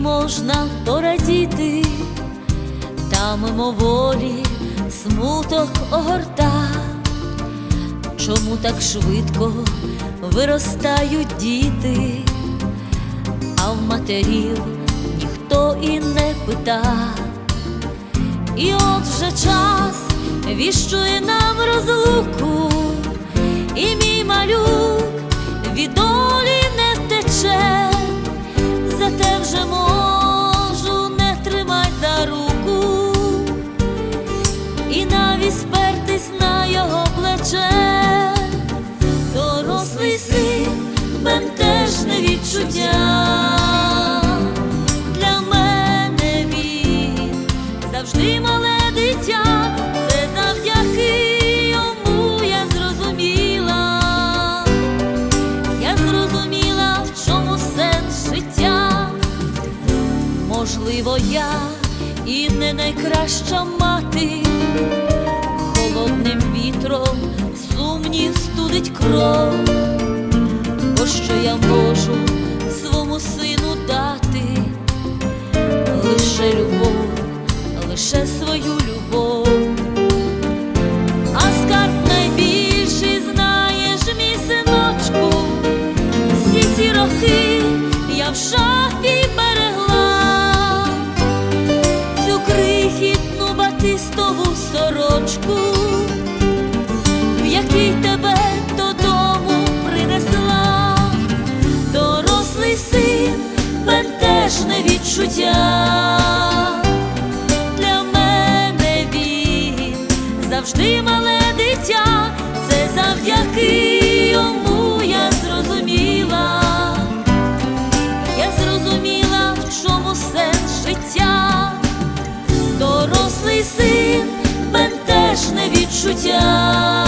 можна порадіти, та мимоволі смуток огорта, чому так швидко виростають діти, а в матерів ніхто і не пита, і от вже час віщує нам розлуку, і мій малюк від долі не втече. Вже Можливо, я і не найкраща мати, холодним вітром сумнів студить кров, бо що я можу свому сину дати, лише любов, лише свою сорочку, в якій тебе додому принесла, дорослий син бентежне відчуття, для мене він завжди мале дитя, це завдяки йому я зрозуміла, я зрозуміла, в чому сенс життя. Дорослий син 暑假